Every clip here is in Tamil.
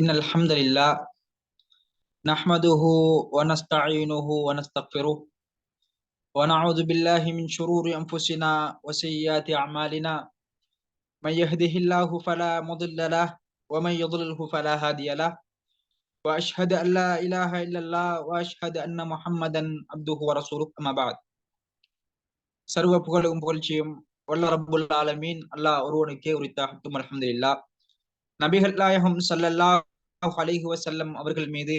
إن الحمد لله نحمده ونستعينه ونستغفره ونعوذ بالله من شرور أنفسنا وسيئات أعمالنا. من يهده الله فلا مضل له ومن يضلله فلا هادي له. وأشهد أن لا إله إلا الله وأشهد أن محمدا عبده ورسوله. أما بعد. سروا സർവ പുകഴും പുകഴ്ചയും വല്ല റബ്ബുൽ ആലമീൻ. അല്ലാ ഒരുവനുക്കേ الحمد لله நபிகள் நாயகம் ஸல்லல்லாஹு அலைஹி அவர்கள் மீது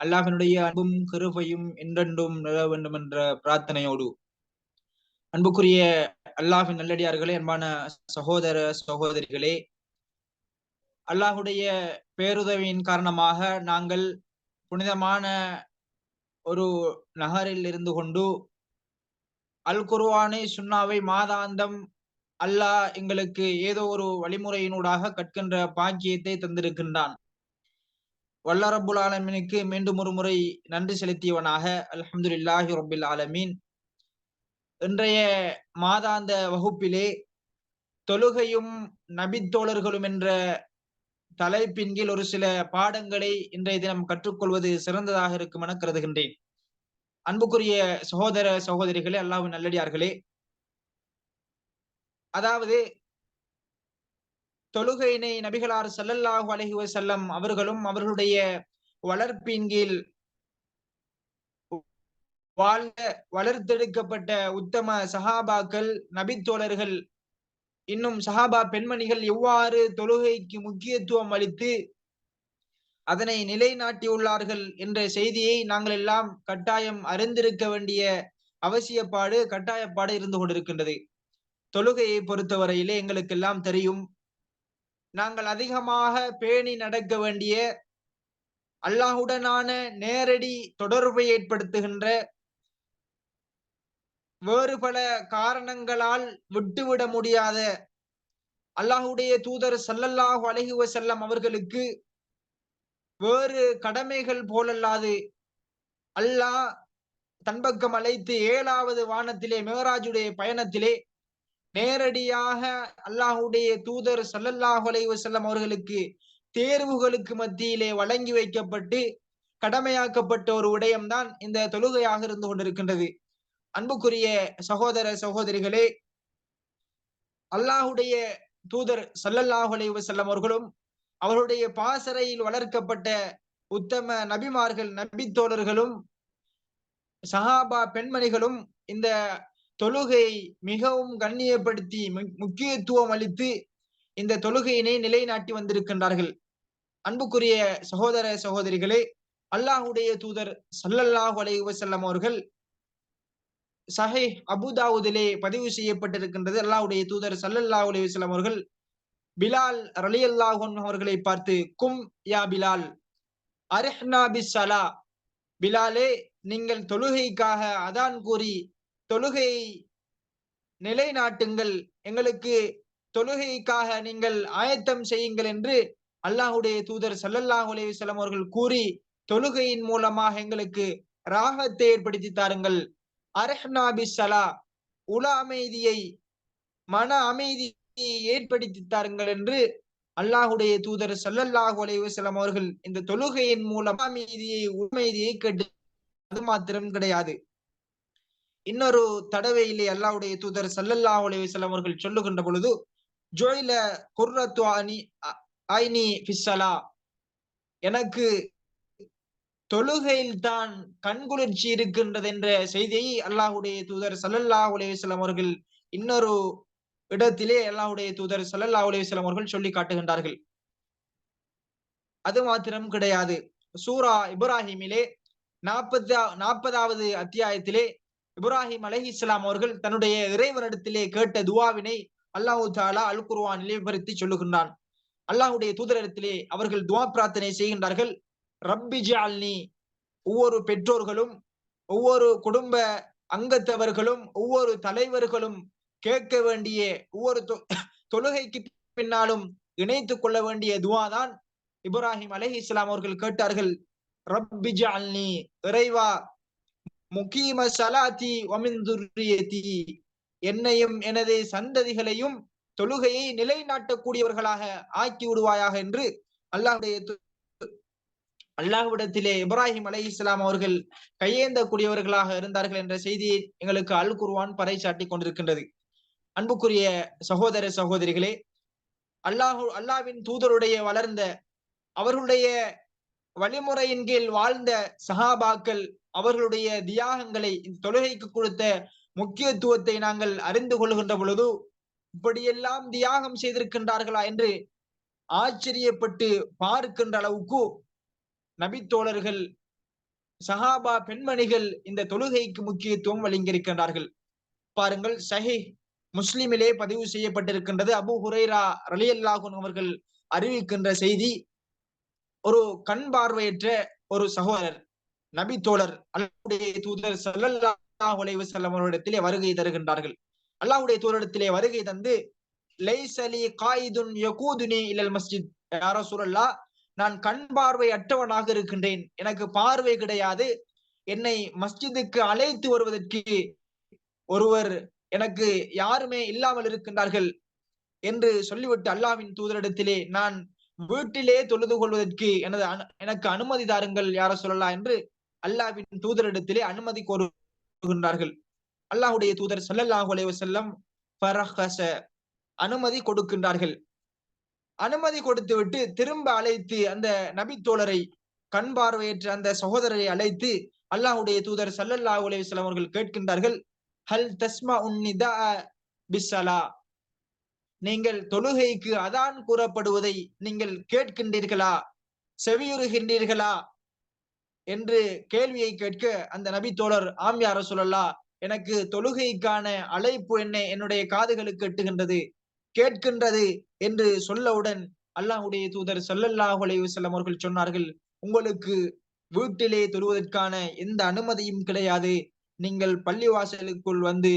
அல்லாஹினுடைய அன்பும் கிருபையும் என்றென்றும் நில வேண்டும் என்ற பிரார்த்தனையோடு. அன்புக்குரிய அல்லாஹின் நல்லடியார்களே அன்பான சகோதர சகோதரிகளே அல்லாஹுடைய பேருதவியின் காரணமாக நாங்கள் புனிதமான ஒரு நகரில் இருந்து கொண்டு அல் குர்வானை சுன்னாவை மாதாந்தம் அல்லாஹ் எங்களுக்கு ஏதோ ஒரு வழிமுறையினூடாக கற்கின்ற பாக்கியத்தை தந்திருக்கின்றான். வல்ல ரப்புல் ஆலமீனுக்கு மீண்டும் ஒரு முறை நன்றி செலுத்தியவனாக அல்ஹம்துலில்லாஹி ரப்பில் ஆலமீன். இன்றைய மாதாந்த வகுப்பிலே தொழுகையும் நபித்தோழர்களும் என்ற தலைப்பின் கீழ் ஒரு சில பாடங்களை இன்றைய தினம் கற்றுக்கொள்வது சிறந்ததாக இருக்கும் என கருதுகின்றேன். அன்புக்குரிய சகோதர சகோதரிகளே அல்லாவின் நல்லடியார்களே அதாவது தொழுகையினை நபிகளார் செல்லல்லாஹு அலைஹி செல்லம் அவர்களும் அவர்களுடைய வளர்ப்பின் கீழ் வாழ்ந்த வளர்த்தெடுக்கப்பட்ட உத்தம சஹாபாக்கள் நபித்தோழர்கள் இன்னும் சஹாபா பெண்மணிகள் எவ்வாறு தொழுகைக்கு முக்கியத்துவம் அளித்து அதனை நிலைநாட்டியுள்ளார்கள் என்ற செய்தியை நாங்கள் எல்லாம் கட்டாயம் அறிந்திருக்க வேண்டிய அவசியப்பாடு கட்டாயப்பாடு இருந்து கொண்டிருக்கின்றது. தொழுகையை பொறுத்தவரையிலே எங்களுக்கெல்லாம் தெரியும். நாங்கள் அதிகமாக பேணி நடக்க வேண்டிய அல்லாஹுடனான நேரடி தொடர்பை ஏற்படுத்துகின்ற வேறு பல காரணங்களால் விட்டுவிட முடியாத அல்லாஹுடைய தூதர் சல்லல்லாஹு அலைஹி செல்லம் அவர்களுக்கு வேறு கடமைகள் போலல்லாது அல்லாஹ் தன்பக்கம் அழைத்து ஏழாவது வானத்திலே மேகராஜுடைய பயணத்திலே நேரடியாக அல்லாஹுடைய தூதர் சல்லல்லாஹு அலைஹி வஸல்லம் அவர்களுக்கு தேர்வுகளுக்கு மத்தியிலே வழங்கி வைக்கப்பட்டு கடமையாக்கப்பட்ட ஒரு விடயம்தான் இந்த தொழுகையாக இருந்து கொண்டிருக்கின்றது. அன்புக்குரிய சகோதர சகோதரிகளே அல்லாஹுடைய தூதர் சல்லல்லாஹு அலைஹி அவர்களும் அவருடைய பாசறையில் வளர்க்கப்பட்ட உத்தம நபிமார்கள் நபி தோழர்களும் சஹாபா பெண்மணிகளும் இந்த தொழுகையை மிகவும் கண்ணியப்படுத்தி முக்கியத்துவம் அளித்து இந்த தொழுகையினை நிலைநாட்டி வந்திருக்கின்றார்கள். அன்புக்குரிய சகோதர சகோதரிகளே அல்லாஹுடைய தூதர் சல்லல்லாஹு அலைஹி வஸல்லம் அவர்கள் சஹை அபுதாவுதிலே பதிவு செய்யப்பட்டிருக்கின்றது. அல்லாஹுடைய தூதர் சல்லல்லாஹு அலைஹி வஸல்லம் அவர்கள் பிலால் ரலி அல்லாஹன் அவர்களை பார்த்து கும் யா பிலால் அரிஹ்னா பிஸ்ஸலா பிலாலே நீங்கள் தொழுகைக்காக அதான் கூறி தொழுகையை நிலைநாட்டுங்கள். எங்களுக்கு தொழுகைக்காக நீங்கள் ஆயத்தம் செய்யுங்கள் என்று அல்லாஹுடைய தூதர் சல்லல்லாஹ் அலைஹி அவர்கள் கூறி தொழுகையின் மூலமாக எங்களுக்கு ராகத்தை ஏற்படுத்தி தாருங்கள். அரஹ்னா சலா உல அமைதியை மன அமைதியை ஏற்படுத்தி தாருங்கள் என்று அல்லாஹுடைய தூதர் சல்லல்லாஹு அலைஹி அவர்கள் இந்த தொழுகையின் மூலம் அமைதியை உண்மைதியை கேட்டு அது மாத்திரம் கிடையாது. இன்னொரு தடவையிலே அல்லாவுடைய தூதர் சல்லல்லா அலைஹி அவர்கள் சொல்லுகின்ற பொழுது ஜோயில குர்ரத்து அனி ஐனி பிசலா எனக்கு தொழுகையில் தான் கண்குளிர்ச்சி இருக்கின்றது என்ற செய்தியை அல்லாஹுடைய தூதர் சல்லல்லா அலைஹி அவர்கள் இன்னொரு இடத்திலே அல்லாஹுடைய தூதர் சல்லல்லா அலைஹி அவர்கள் சொல்லி காட்டுகின்றார்கள். அது மாத்திரம் கிடையாது. சூரா இப்ராஹிமிலே நாற்பது நாற்பதாவது அத்தியாயத்திலே இப்ராஹிம் அலஹி இஸ்லாம் அவர்கள் தன்னுடைய இறைவனிடத்திலே கேட்ட துவாவினை அல்லாஹு தாலா அல் குர்வானிலே விவரித்து சொல்லுகின்றான். அல்லாஹுடைய தூதரிடத்திலே அவர்கள் துவா பிரார்த்தனை செய்கின்றார்கள். ரப்பி ஜால்னி ஒவ்வொரு பெற்றோர்களும் ஒவ்வொரு குடும்ப அங்கத்தவர்களும் ஒவ்வொரு தலைவர்களும் கேட்க வேண்டிய ஒவ்வொரு தொழுகைக்கு பின்னாலும் இணைத்துக் கொள்ள வேண்டிய துவா தான் இப்ராஹிம் அலஹி இஸ்லாம் அவர்கள் கேட்டார்கள். ரப்பி ஜால்னி இறைவா முகீம சலாத்தி ஒமிந்துரியதி என்னையும் எனது சந்ததிகளையும் தொழுகையை நிலைநாட்டக்கூடியவர்களாக ஆக்கி விடுவாயாக என்று அல்லாஹுடைய அல்லாஹ்விடத்திலே இப்ராஹிம் அலை இஸ்லாம் அவர்கள் கையேந்தக்கூடியவர்களாக இருந்தார்கள் என்ற செய்தியை எங்களுக்கு அல் குர்வான் பறைசாட்டி கொண்டிருக்கின்றது. அன்புக்குரிய சகோதர சகோதரிகளே அல்லாஹு அல்லாவின் தூதருடைய வளர்ந்த அவர்களுடைய வழிமுறையின் கீழ் வாழ்ந்த சஹாபாக்கள் அவர்களுடைய தியாகங்களை இந்த தொழுகைக்கு கொடுத்த முக்கியத்துவத்தை நாங்கள் அறிந்து கொள்கின்ற பொழுது இப்படியெல்லாம் தியாகம் செய்திருக்கின்றார்களா என்று ஆச்சரியப்பட்டு பார்க்கின்ற அளவுக்கு நபித்தோழர்கள் சஹாபா பெண்மணிகள் இந்த தொழுகைக்கு முக்கியத்துவம் வழங்கியிருக்கின்றார்கள். பாருங்கள் சஹி முஸ்லிமிலே பதிவு செய்யப்பட்டிருக்கின்றது. அபு ஹுரைரா ரலி அல்லாஹூன் அவர்கள் அறிவிக்கின்ற செய்தி ஒரு கண் பார்வையற்ற ஒரு சகோதரர். நபி தோழர் அல்லாவுடைய தூதர் சல்லல்லாஹு உலைவு வஸல்லம் அவரிடத்திலே வருகை தருகின்றார்கள். அல்லாஹுடைய தூதரிடத்திலே வருகை தந்து லைசலி காயிதுன் யகூதுனி இலல் மஸ்ஜித். யாரோ சூழல்லா நான் கண் பார்வை அற்றவனாக இருக்கின்றேன். எனக்கு பார்வை கிடையாது. என்னை மஸ்ஜிதுக்கு அழைத்து வருவதற்கு ஒருவர் எனக்கு யாருமே இல்லாமல் இருக்கின்றார்கள். என்று சொல்லிவிட்டு அல்லாவின் தூதரிடத்திலே நான் வீட்டிலே தொழுது கொள்வதற்கு எனது எனக்கு அனுமதி தாருங்கள் யார சொல்லலாம் என்று அல்லாவின் தூதரிடத்திலே அனுமதி கோருகின்றார்கள். அல்லாஹுடைய தூதர் சல்லல்லாஹு அலைஹி செல்லம் அனுமதி கொடுக்கின்றார்கள். அனுமதி கொடுத்து விட்டு திரும்ப அழைத்து அந்த நபி தோழரை கண் பார்வையற்ற அந்த சகோதரரை அழைத்து அல்லாஹுடைய தூதர் சல்லல்லாஹு அலைஹி அவர்கள் கேட்கின்றார்கள் ஹல் தஸ்மா உன்னிதா பிஸ்ஸலா? நீங்கள் தொழுகைக்கு அதான் கூறப்படுவதை நீங்கள் கேட்கின்றீர்களா? செவியுறுகின்றீர்களா? என்று கேள்வியை கேட்க அந்த நபி தோழர் ஆம்யார சொல்லல்லா எனக்கு தொழுகைக்கான அழைப்பு என்ன என்னுடைய காதுகளுக்கு எட்டுகின்றது கேட்கின்றது என்று சொல்லவுடன் அல்லாஹுடைய தூதர் சல்லல்லாஹு அலைஹி அவர்கள் சொன்னார்கள் உங்களுக்கு வீட்டிலே தொழுவதற்கான எந்த அனுமதியும் கிடையாது நீங்கள் பள்ளிவாசலுக்குள் வந்து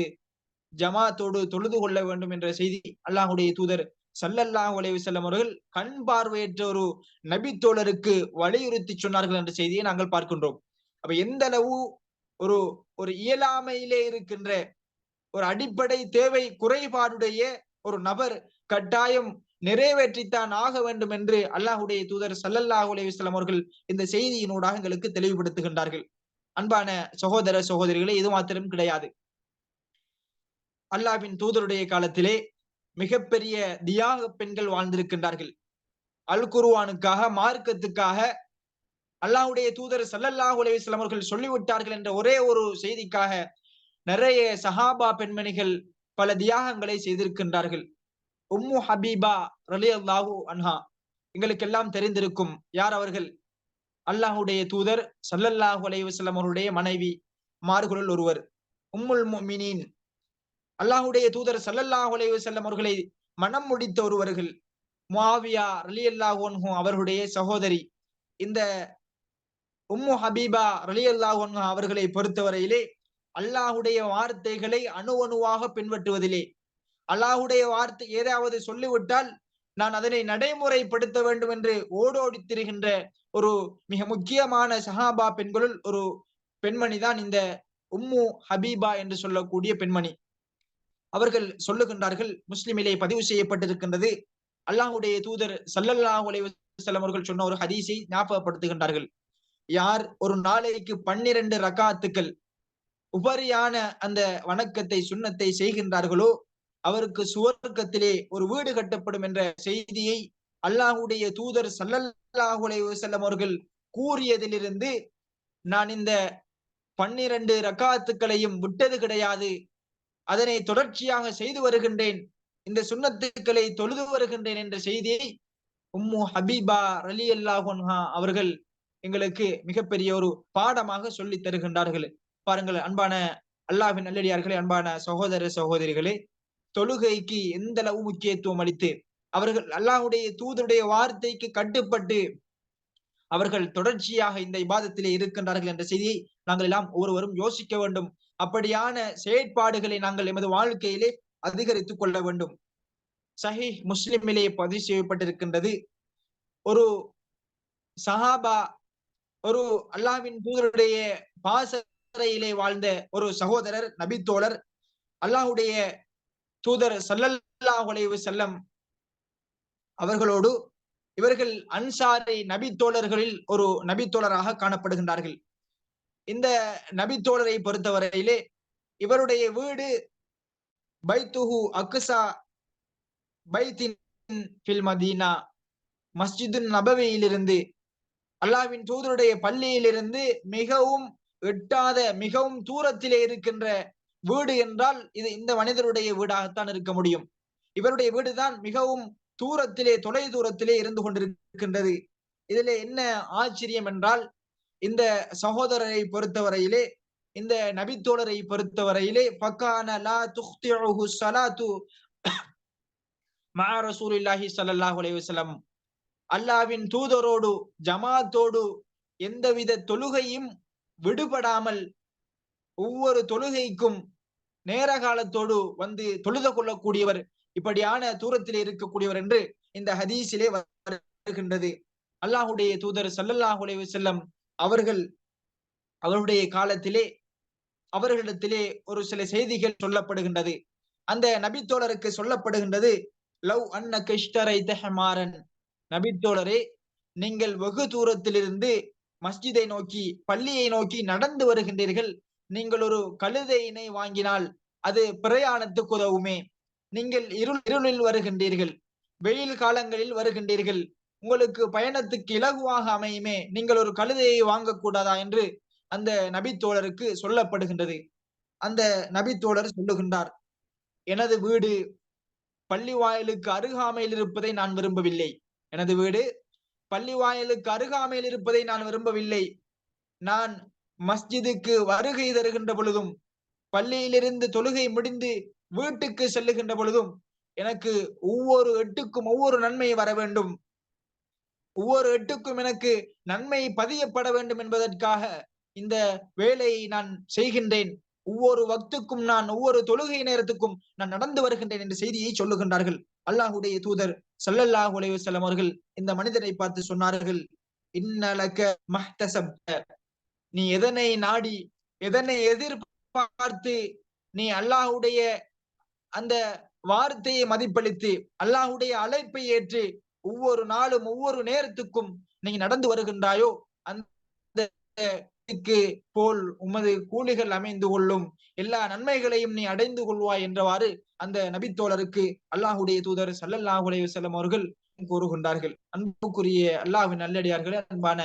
ஜமாத்தோடு தொழுது கொள்ள வேண்டும் என்ற செய்தி அல்லாஹுடைய தூதர் சல்லல்லா அலைஹி செல்லம் அவர்கள் கண் பார்வையற்ற ஒரு நபி தோழருக்கு வலியுறுத்தி சொன்னார்கள் என்ற செய்தியை நாங்கள் பார்க்கின்றோம். அப்ப எந்த அளவு ஒரு ஒரு இயலாமையிலே இருக்கின்ற ஒரு அடிப்படை தேவை குறைபாடுடைய ஒரு நபர் கட்டாயம் நிறைவேற்றித்தான் ஆக வேண்டும் என்று அல்லாஹுடைய தூதர் சல்லல்லாஹு அலைஹி அவர்கள் இந்த செய்தியினூடாக எங்களுக்கு தெளிவுபடுத்துகின்றார்கள். அன்பான சகோதர சகோதரிகளே இது மாத்திரம் கிடையாது. அல்லாவின் தூதருடைய காலத்திலே மிகப்பெரிய தியாக பெண்கள் வாழ்ந்திருக்கின்றார்கள். அல் குருவானுக்காக மார்க்கத்துக்காக அல்லாஹுடைய தூதர் சல்லல்லாஹு அலைஹி அவர்கள் சொல்லிவிட்டார்கள் என்ற ஒரே ஒரு செய்திக்காக நிறைய சஹாபா பெண்மணிகள் பல தியாகங்களை செய்திருக்கின்றார்கள். உம்மு ஹபீபா ரலி அல்லாஹு அன்ஹா எங்களுக்கெல்லாம் தெரிந்திருக்கும் யார் அவர்கள்? அல்லாஹுடைய தூதர் சல்லல்லாஹு அலைஹி வஸல்லம் அவருடைய மனைவி மார்களுள் ஒருவர். உம்முல் மீனின் அல்லாஹுடைய தூதர் சல்லல்லாஹு அலைஹி அவர்களை மனம் முடித்த ஒருவர்கள் முவாவியா ரலியல்லாஹு அன்ஹு அவர்களுடைய சகோதரி இந்த உம்மு ஹபீபா ரலியல்லாஹு அன்ஹு அவர்களை பொறுத்தவரையிலே அல்லாஹுடைய வார்த்தைகளை அணு அணுவாக பின்பற்றுவதிலே. அல்லாஹுடைய வார்த்தை ஏதாவது சொல்லிவிட்டால் நான் அதனை நடைமுறைப்படுத்த வேண்டும் என்று ஓடோடி திரிகின்ற ஒரு மிக முக்கியமான சஹாபா பெண்களுள் ஒரு பெண்மணி தான் இந்த உம்மு ஹபீபா என்று சொல்லக்கூடிய பெண்மணி. அவர்கள் சொல்லுகின்றார்கள் முஸ்லிமிலே பதிவு செய்யப்பட்டிருக்கின்றது. அல்லாஹுடைய தூதர் சல்லல்லாஹு உலைவசலம் அவர்கள் சொன்ன ஒரு ஹதீஸை ஞாபகப்படுத்துகின்றார்கள். யார் ஒரு நாளைக்கு பன்னிரண்டு ரகாத்துக்கள் உபரியான அந்த வணக்கத்தை சுண்ணத்தை செய்கின்றார்களோ அவருக்கு சுவர்க்கத்திலே ஒரு வீடு கட்டப்படும் என்ற செய்தியை அல்லாஹுடைய தூதர் சல்லல்லாஹு அலைஹி அவர்கள் கூறியதிலிருந்து நான் இந்த பன்னிரண்டு ரக்காத்துக்களையும் விட்டது கிடையாது. அதனை தொடர்ச்சியாக செய்து வருகின்றேன். இந்த சுண்ணத்துக்களை தொழுது வருகின்றேன் என்ற செய்தியை உம்மு ஹபீபா ரலி அல்லாஹா அவர்கள் எங்களுக்கு மிகப்பெரிய ஒரு பாடமாக சொல்லி தருகின்றார்கள். பாருங்கள் அன்பான அல்லாஹின் நல்லடியார்களே அன்பான சகோதர சகோதரிகளே தொழுகைக்கு எந்த அளவு முக்கியத்துவம் அளித்து அவர்கள் அல்லாஹுடைய தூதருடைய வார்த்தைக்கு கட்டுப்பட்டு அவர்கள் தொடர்ச்சியாக இந்த இபாதத்திலே இருக்கின்றார்கள் என்ற செய்தியை நாங்கள் எல்லாம் ஒருவரும் யோசிக்க வேண்டும். அப்படியான செயற்பாடுகளை நாங்கள் எமது வாழ்க்கையிலே அதிகரித்துக் கொள்ள வேண்டும். சஹி முஸ்லிமிலே பதிவு செய்யப்பட்டிருக்கின்றது. ஒரு சஹாபா ஒரு அல்லாவின் தூதருடைய பாசறையிலே வாழ்ந்த ஒரு சகோதரர் நபித்தோழர் அல்லாஹுடைய தூதர் சல்லல்லாஹு செல்லம் அவர்களோடு இவர்கள் அன்சாரி நபி தோழர்களில் ஒரு நபித்தோழராக காணப்படுகின்றார்கள். இந்த நபி தோழரை பொறுத்தவரையிலே இவருடைய வீடு பைத்துஹு அக்குசா பைத்தின் பில் மதீனா. மஸ்ஜிது நபவியிலிருந்து அல்லாவின் தூதருடைய பள்ளியிலிருந்து மிகவும் எட்டாத மிகவும் தூரத்திலே இருக்கின்ற வீடு என்றால் இது இந்த மனிதருடைய வீடாகத்தான் இருக்க முடியும். இவருடைய வீடுதான் மிகவும் தூரத்திலே தொலை தூரத்திலே இருந்து கொண்டிருக்கின்றது. இதுல என்ன ஆச்சரியம் என்றால் இந்த சகோதரரை பொறுத்தவரையிலே இந்த நபித்தோழரை பொறுத்தவரையிலே பக்கான லா துஹ்திஉஹு ஸலாத்து மா ரசூலில்லாஹி ஸல்லல்லாஹு அலைஹி வஸல்லம். அல்லாவின் தூதரோடு ஜமாத்தோடு எந்தவித தொழுகையும் விடுபடாமல் ஒவ்வொரு தொழுகைக்கும் நேர காலத்தோடு வந்து தொழுத கொள்ளக்கூடியவர் இப்படியான தூரத்திலே இருக்கக்கூடியவர் என்று இந்த ஹதீஸிலே வருகின்றது. அல்லாஹுடைய தூதர் சல்லல்லாஹு அலைஹி வஸல்லம் அவர்கள் அவருடைய காலத்திலே அவர்களிடத்திலே ஒரு சில செய்திகள் சொல்லப்படுகின்றது. அந்த நபித்தோழருக்கு சொல்லப்படுகின்றது லவ் அன்ன கிஷ்டரை தஹமாரன் நபித்தோழரே நீங்கள் வெகு தூரத்திலிருந்து மஸ்ஜிதை நோக்கி பள்ளியை நோக்கி நடந்து வருகின்றீர்கள். நீங்கள் ஒரு கழுதையினை வாங்கினால் அது பிரயாணத்துக்கு உதவுமே. நீங்கள் இருள் இருளில் வருகின்றீர்கள். வெயில் காலங்களில் வருகின்றீர்கள். உங்களுக்கு பயணத்துக்கு இலகுவாக அமையுமே. நீங்கள் ஒரு கழுதையை வாங்கக்கூடாதா என்று அந்த நபித்தோழருக்கு சொல்லப்படுகின்றது. அந்த நபித்தோழர் சொல்லுகின்றார் எனது வீடு பள்ளி வாயிலுக்கு அருகாமையில் இருப்பதை நான் விரும்பவில்லை. எனது வீடு பள்ளி வாயிலுக்கு அருகாமையில் இருப்பதை நான் விரும்பவில்லை. நான் மஸ்ஜிதுக்கு வருகை தருகின்ற பொழுதும் பள்ளியிலிருந்து தொழுகை முடிந்து வீட்டுக்கு செல்லுகின்ற பொழுதும் எனக்கு ஒவ்வொரு எட்டுக்கும் ஒவ்வொரு நன்மை வர வேண்டும். ஒவ்வொரு எட்டுக்கும் எனக்கு நன்மை பதியப்பட வேண்டும் என்பதற்காக இந்த வேலையை நான் செய்கின்றேன். ஒவ்வொரு வக்துக்கும் நான் ஒவ்வொரு தொழுகை நேரத்துக்கும் நான் நடந்து வருகின்றேன் என்ற செய்தியை சொல்லுகின்றார்கள். அல்லாஹுடைய தூதர் சல்லல்லாஹு அலைஹி அவர்கள் இந்த மனிதரை பார்த்து சொன்னார்கள் இன்னலக மஹ்தசப்த நீ எதனை நாடி எதனை எதிர்பார்த்து நீ அல்லாஹுடைய அந்த வார்த்தையை மதிப்பளித்து அல்லாஹுடைய அழைப்பை ஏற்று ஒவ்வொரு நாளும் ஒவ்வொரு நேரத்துக்கும் நீ நடந்து வருகின்றாயோ அந்த போல் உமது கூலிகள் அமைந்து கொள்ளும். எல்லா நன்மைகளையும் நீ அடைந்து கொள்வாய் என்றவாறு அந்த நபித்தோழருக்கு அல்லாஹுடைய தூதர் சல்லல்லாஹு அலைஹி அவர்கள் கூறுகின்றார்கள். அன்புக்குரிய அல்லாஹின் நல்லடியார்களே அன்பான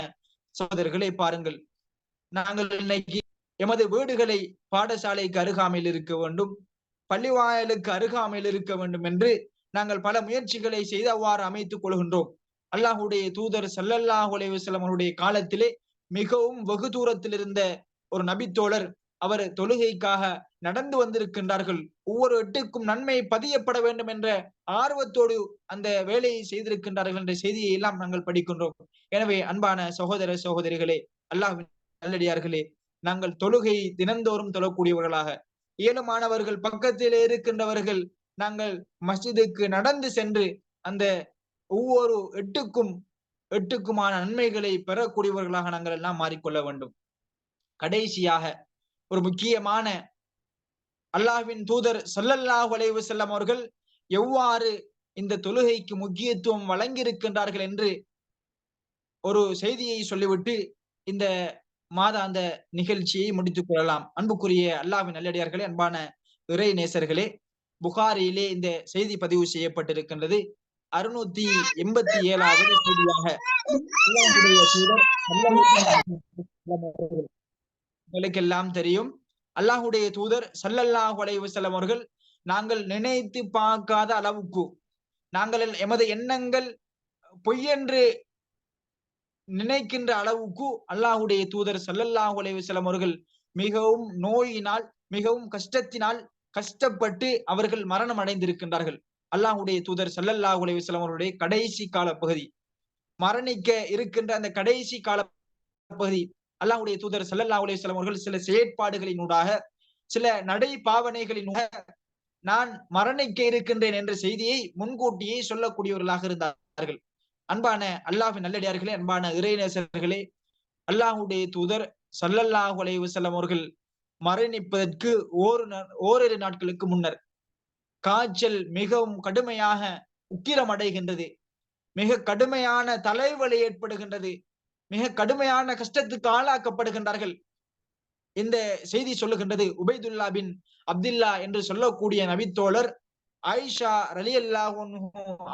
சோதர்களை பாருங்கள். நாங்கள் இன்னைக்கு எமது வீடுகளை பாடசாலைக்கு அருகாமையில் இருக்க வேண்டும். பள்ளிவாயலுக்கு அருகாமையில் இருக்க வேண்டும் என்று நாங்கள் பல முயற்சிகளை செய்து அவ்வாறு அமைத்துக் கொள்கின்றோம். அல்லாஹுடைய தூதர் சல்லல்லாஹு அலைஹி அவருடைய காலத்திலே மிகவும் வெகு தூரத்தில் இருந்த ஒரு நபித்தோழர் அவர் தொழுகைக்காக நடந்து வந்திருக்கின்றார்கள். ஒவ்வொரு எட்டுக்கும் நன்மை பதியப்பட வேண்டும் என்ற ஆர்வத்தோடு அந்த வேலையை செய்திருக்கின்றார்கள் என்ற செய்தியை எல்லாம் நாங்கள் படிக்கின்றோம். எனவே அன்பான சகோதர சகோதரிகளே அல்லாஹ் நல்லடியார்களே நாங்கள் தொழுகை தினந்தோறும் தொழக்கூடியவர்களாக இயலுமானவர்கள் பக்கத்திலே இருக்கின்றவர்கள் நாங்கள் மஸ்ஜிதுக்கு நடந்து சென்று அந்த ஒவ்வொரு எட்டுக்கும் எட்டுக்குமான நன்மைகளை பெறக்கூடியவர்களாக நாங்கள் எல்லாம் மாறிக்கொள்ள வேண்டும். கடைசியாக ஒரு முக்கியமான அல்லாஹ்வின் தூதர் சல்லல்லாஹு வளைவு செல்லம் அவர்கள் எவ்வாறு இந்த தொழுகைக்கு முக்கியத்துவம் வழங்கியிருக்கின்றார்கள் என்று ஒரு செய்தியை சொல்லிவிட்டு இந்த மாத அந்த நிகழ்ச்சியை முடித்துக் கொள்ளலாம். அன்புக்குரிய அல்லாஹ்வின் நல்லடியார்களே அன்பான இறை நேசர்களே புகாரியிலே இந்த செய்தி பதிவு செய்யப்பட்டிருக்கின்றது. அறுநூத்தி எண்பத்தி ஏழாவது செய்தியாக. உங்களுக்கெல்லாம் தெரியும். அல்லாஹுடைய தூதர் சல்லல்லாஹு அலைவசலம் அவர்கள் நாங்கள் நினைத்து பார்க்காத அளவுக்கு நாங்கள் எமது எண்ணங்கள் பொய்யென்று நினைக்கின்ற அளவுக்கு அல்லாஹுடைய தூதர் சல்லல்லாஹு அலைவசலம் அவர்கள் மிகவும் நோயினால் மிகவும் கஷ்டத்தினால் கஷ்டப்பட்டு அவர்கள் மரணம் அடைந்திருக்கின்றார்கள். அல்லாஹுடைய தூதர் சல்லல்லா உலகம் அவருடைய கடைசி கால பகுதி. மரணிக்க இருக்கின்ற அந்த கடைசி கால பகுதி. அல்லாஹுடைய தூதர் சல்லல்லா உலகம் அவர்கள் சில செயற்பாடுகளினூடாக சில நடை பாவனைகளினூடாக நான் மரணிக்க இருக்கின்றேன் என்ற செய்தியை முன்கூட்டியே சொல்லக்கூடியவர்களாக இருந்தார்கள். அன்பான அல்லாஹின் நல்லடியார்களே அன்பான இறைநேசர்களே அல்லாஹுடைய தூதர் சல்லல்லாஹு அலைவசல்லம் அவர்கள் மரணிப்பதற்கு ஓரு ஓரிரு நாட்களுக்கு முன்னர் காய்ச்சல் மிகவும் கடுமையாக உக்கிரம் அடைகின்றது மிக கடுமையான தலைவலி ஏற்படுகின்றது. மிக கடுமையான கஷ்டத்துக்கு ஆளாக்கப்படுகின்றார்கள். இந்த செய்தி சொல்லுகின்றது உபைதுல்லா பின் அப்துல்லா என்று சொல்லக்கூடிய நபித்தோழர் ஆயிஷா ரலி அல்லாஹ்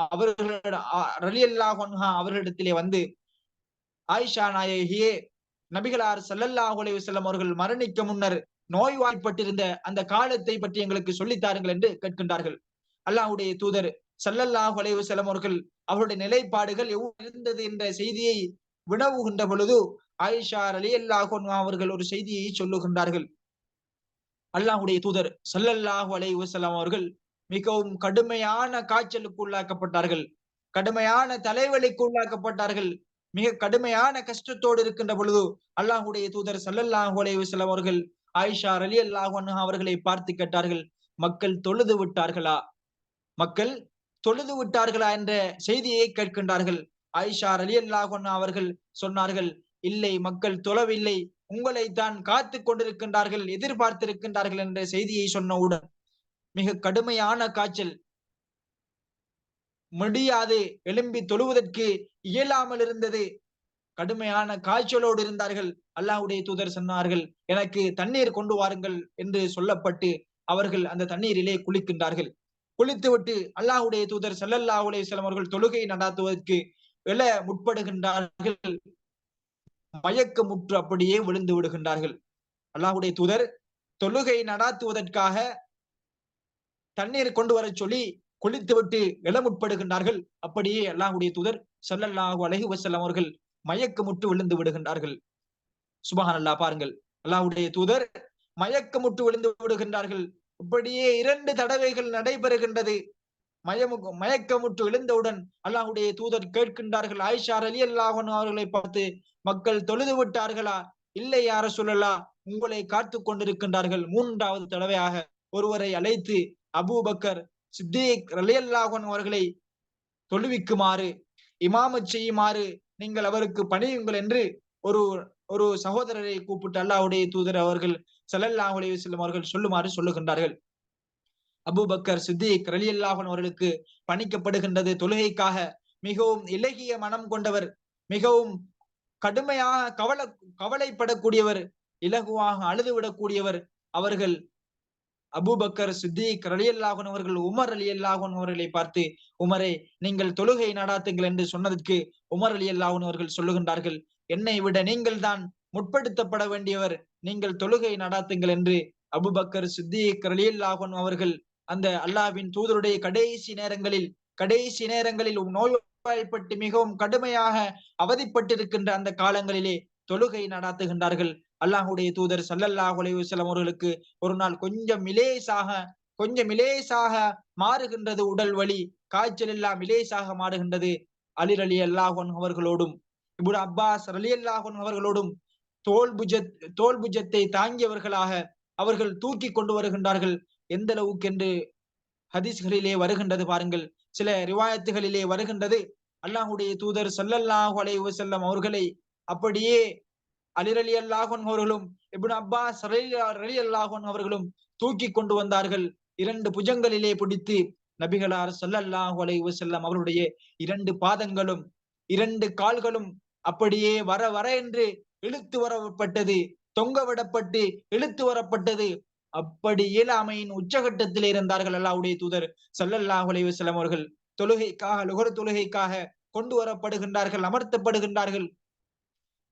அவர்களிட ரலி அவர்களிடத்திலே வந்து ஆயிஷா நாயகியே நபிகளார் சல்லல்லாஹு அலைவசல்லம் அவர்கள் மரணிக்க முன்னர் நோய்வாய்ப்பட்டிருந்த அந்த காலத்தை பற்றி எங்களுக்கு சொல்லித்தாருங்கள் என்று கேட்கின்றார்கள். அல்லாஹ்வுடைய தூதர் சல்லல்லாஹ் வலைவு செலமோர்கள் அவர்கள் அவருடைய நிலைப்பாடுகள் எவ்வளவு இருந்தது என்ற செய்தியை வினவுகின்ற பொழுது ஆயிஷா அலி அல்லாஹோன் அவர்கள் ஒரு செய்தியை சொல்லுகின்றார்கள். அல்லாஹுடைய தூதர் சல்லல்லாஹு அலைஹி வஸல்லம் அவர்கள் மிகவும் கடுமையான காய்ச்சலுக்கு உள்ளாக்கப்பட்டார்கள். கடுமையான தலைவலிக்கு உள்ளாக்கப்பட்டார்கள். மிக கடுமையான கஷ்டத்தோடு இருக்கின்ற பொழுது அல்லாஹுடைய தூதர் சல்லல்லாஹு அலைஹி வஸல்லம் அவர்கள் ஆயிஷா அலி அல்லாஹ் அவர்களை பார்த்து கேட்டார்கள் மக்கள் தொழுது விட்டார்களா? மக்கள் தொழுது விட்டார்களா என்ற செய்தியை கேட்கின்றார்கள். ஆயிஷா அலி அல்லாஹ் அவர்கள் சொன்னார்கள் இல்லை மக்கள் தொழவில்லை உங்களை தான் காத்து கொண்டிருக்கின்றார்கள் எதிர்பார்த்திருக்கின்றார்கள் என்ற செய்தியை சொன்னவுடன் மிக கடுமையான காய்ச்சல் முடியாது எழும்பி தொழுவதற்கு இயலாமல் இருந்தது. கடுமையான காய்ச்சலோடு இருந்தார்கள். அல்லாஹுடைய தூதர் சொன்னார்கள் எனக்கு தண்ணீர் கொண்டு வாருங்கள் என்று சொல்லப்பட்டு அவர்கள் அந்த தண்ணீரிலே குளிக்கின்றார்கள். குளித்துவிட்டு அல்லாஹ்வுடைய தூதர் செல்லல்லா அலைஹி அவர்கள் தொழுகை நடாத்துவதற்கு வெல முற்படுகின்றார்கள். மயக்கமுற்று அப்படியே விழுந்து விடுகின்றார்கள். அல்லாஹ்வுடைய தூதர் தொழுகை நடாத்துவதற்காக தண்ணீர் கொண்டு வரச் சொல்லி குளித்துவிட்டு இளமுட்படுகின்றார்கள் அப்படியே அல்லாஹுடைய தூதர் ஸல்லல்லாஹு அலைஹி வஸல்லம் அவர்கள் மயக்கமுற்று விழுந்து விடுகின்றார்கள். சுபஹானல்லாஹ் பாருங்கள். அல்லாஹ்வுடைய தூதர் மயக்கமுட்டு விழுந்து விடுகின்றார்கள். இப்படியே இரண்டு தடவைகள் நடைபெறுகின்றது. மயமு மயக்கமுட்டு எழுந்தவுடன் அல்லாஹுடைய தூதர் கேட்கின்றார்கள். ஆயிஷா அலி அல்லாஹன் அவர்களை பார்த்து மக்கள் தொழுது விட்டார்களா? இல்லை யார சொல்லலா உங்களை காத்து கொண்டிருக்கின்றார்கள். மூன்றாவது தடவையாக ஒருவரை அழைத்து அபூபக்கர் சித்திக் அலி அல்லாஹன் அவர்களை தொழுவிக்குமாறு இமாமச் செய்யுமாறு நீங்கள் அவருக்கு பணியுங்கள் என்று ஒரு ஒரு சகோதரரை கூப்பிட்டு அல்லாஹ்வுடைய தூதர் அவர்கள் ஸல்லல்லாஹு அலைஹி செல்லும் அவர்கள் சொல்லுமாறு சொல்லுகின்றார்கள். அபுபக்கர் சித்திக் ரலி அல்லாஹன் அவர்களுக்கு பணிக்கப்படுகின்றது. தொழுகைக்காக மிகவும் இலகிய மனம் கொண்டவர் மிகவும் கடுமையாக கவலை கவலைப்படக்கூடியவர் இலகுவாக அழுது விடக்கூடியவர் அவர்கள் அபுபக்கர் சித்திக் ரலி அல்லாஹன் அவர்கள் உமர் அலி அல்லாஹன் அவர்களை பார்த்து உமரே நீங்கள் தொழுகை நடாத்துங்கள் என்று சொன்னதற்கு உமர் அலி அல்லாஹன் அவர்கள் சொல்லுகின்றார்கள். என்னை விட நீங்கள் தான் முற்படுத்தப்பட வேண்டியவர். நீங்கள் தொழுகை நடாத்துங்கள் என்று அபுபக்கர் சித்திக் ரலி அவர்கள் அந்த அல்லாவின் தூதருடைய கடைசி நேரங்களில் கடைசி நேரங்களில் நோய்வாய்ப்பட்டு மிகவும் கடுமையாக அவதிப்பட்டிருக்கின்ற அந்த காலங்களிலே தொழுகை நடாத்துகின்றார்கள். அல்லாஹுடைய தூதர் சல்லல்லாஹு அலைஹி அவர்களுக்கு ஒரு நாள் கொஞ்சம் இலேசாக கொஞ்சம் இலேசாக மாறுகின்றது உடல் வலி காய்ச்சல் எல்லாம் இலேசாக மாறுகின்றது. அலிர் அலி அல்லாஹன் அவர்களோடும் இபுன் அப்பாஸ் ரலியல்லாஹன் அவர்களோடும் தோல் புஜத் தோல் புஜத்தை தாங்கியவர்களாக அவர்கள் தூக்கி கொண்டு வருகின்றார்கள். எந்த அளவுக்கு என்று ஹதீஸ்களிலே வருகின்றது பாருங்கள். சில ரிவாயத்துகளிலே வருகின்றது. அல்லாஹுடைய தூதர் சல்லல்லாஹு அலைஹி வஸல்லம் அவர்களை அப்படியே அலிர் அலி அல்லாஹன் அவர்களும் இப்னு அப்பாஸ் அலி அல்லாஹன் அவர்களும் தூக்கி கொண்டு வந்தார்கள். இரண்டு புஜங்களிலே பிடித்து நபிகளார் சல்லல்லாஹு அலைஹி வஸல்லம் அவர்களுடைய இரண்டு பாதங்களும் இரண்டு கால்களும் அப்படியே வர வர என்று இழுத்து வரப்பட்டது தொங்க விடப்பட்டு இழுத்து வரப்பட்டது. அப்படி இயலாமையின் உச்சகட்டத்தில் இருந்தார்கள் அல்லாவுடைய தூதர் சல்லல்லாஹு அலைவசலம் அவர்கள். தொழுகைக்காக லுகர் தொழுகைக்காக கொண்டு வரப்படுகின்றார்கள் அமர்த்தப்படுகின்றார்கள்.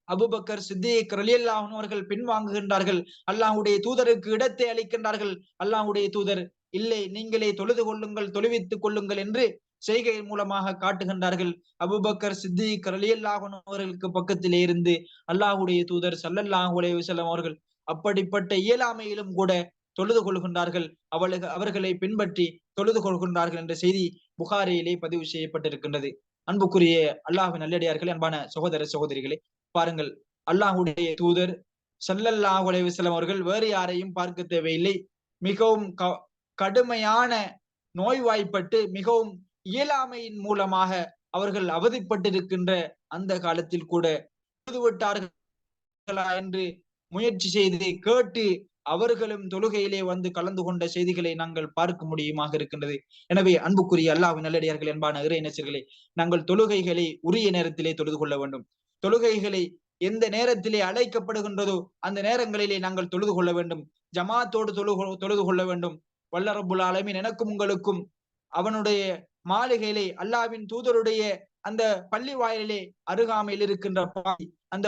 அபுபக்கர் சித்திக் ரலியல்லாஹன் அவர்கள் பின்வாங்குகின்றார்கள். அல்லாஹுடைய தூதருக்கு இடத்தை அளிக்கின்றார்கள். அல்லாஹுடைய தூதர் இல்லை நீங்களே தொழுது கொள்ளுங்கள் தொழுவித்துக் கொள்ளுங்கள் என்று செய்கை மூலமாக காட்டுகின்றார்கள். அபுபக்கர் சித்திக் ரலியல்லாஹு அவர்களுக்கு பக்கத்திலே இருந்து அல்லாஹுடைய தூதர் சல்லல்லாஹு அலைஹி அவர்கள் அப்படிப்பட்ட இயலாமையிலும் கூட தொழுது கொள்கின்றார்கள். அவளுக்கு அவர்களை பின்பற்றி தொழுது கொள்கின்றார்கள் என்ற செய்தி புகாரியிலே பதிவு செய்யப்பட்டிருக்கின்றது. அன்புக்குரிய அல்லாஹின் நல்லடியார்களே அன்பான சகோதர சகோதரிகளே பாருங்கள். அல்லாஹுடைய தூதர் சல்லல்லாஹு அலைஹி அவர்கள் வேறு யாரையும் பார்க்க தேவையில்லை. மிகவும் கடுமையான நோய்வாய்ப்பட்டு மிகவும் இயலாமையின் மூலமாக அவர்கள் அவதிப்பட்டிருக்கின்ற அந்த காலத்தில் கூட விட்டார்களா என்று முயற்சி செய்து கேட்டு அவர்களும் தொழுகையிலே வந்து கலந்து கொண்ட செய்திகளை நாங்கள் பார்க்க முடியுமாக இருக்கின்றது. எனவே அன்புக்குரிய அல்லாவின் நல்லடியார்கள் என்பான இறை இணைச்சர்களே நாங்கள் தொழுகைகளை உரிய நேரத்திலே தொழுது கொள்ள வேண்டும். தொழுகைகளை எந்த நேரத்திலே அழைக்கப்படுகின்றதோ அந்த நேரங்களிலே நாங்கள் தொழுது கொள்ள வேண்டும். ஜமாத்தோடு தொழு தொழுது கொள்ள வேண்டும். வல்லரபுல் ஆலமின் எனக்கும் உங்களுக்கும் அவனுடைய மாளிகையிலே அல்லாவின் தூதருடைய அந்த பள்ளி வாயிலே அருகாமையில் இருக்கின்ற பாய் அந்த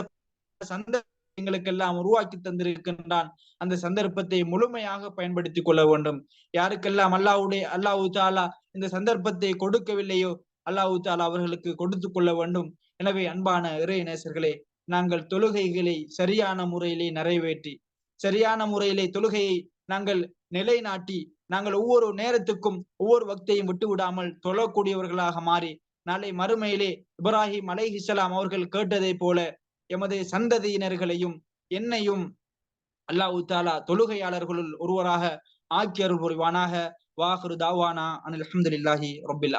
சந்தர்ப்பங்களுக்கெல்லாம் உருவாக்கி தந்திருக்கின்றான். அந்த சந்தர்ப்பத்தை முழுமையாக பயன்படுத்திக் கொள்ள வேண்டும். யாருக்கெல்லாம் அல்லாவுடைய அல்லாஹு தாலா இந்த சந்தர்ப்பத்தை கொடுக்கவில்லையோ அல்லாஹு தாலா அவர்களுக்கு கொடுத்து கொள்ள வேண்டும். எனவே அன்பான இறை நேசர்களே நாங்கள் தொழுகைகளை சரியான முறையிலே நிறைவேற்றி சரியான முறையிலே தொழுகையை நாங்கள் நிலைநாட்டி நாங்கள் ஒவ்வொரு நேரத்துக்கும் ஒவ்வொரு வக்தையும் விட்டு விடாமல் தொழக்கூடியவர்களாக மாறி நாளை மறுமையிலே இப்ராஹிம் அலைஹிஸ்ஸலாம் அவர்கள் கேட்டதை போல எமது சந்ததியினர்களையும் என்னையும் அல்லாஹு தாலா தொழுகையாளர்களுள் ஒருவராக ஆக்கி அருள் புரிவானாக வாஹிரு தாவானா அனில் அஹமதுல்லாஹி ரொபில்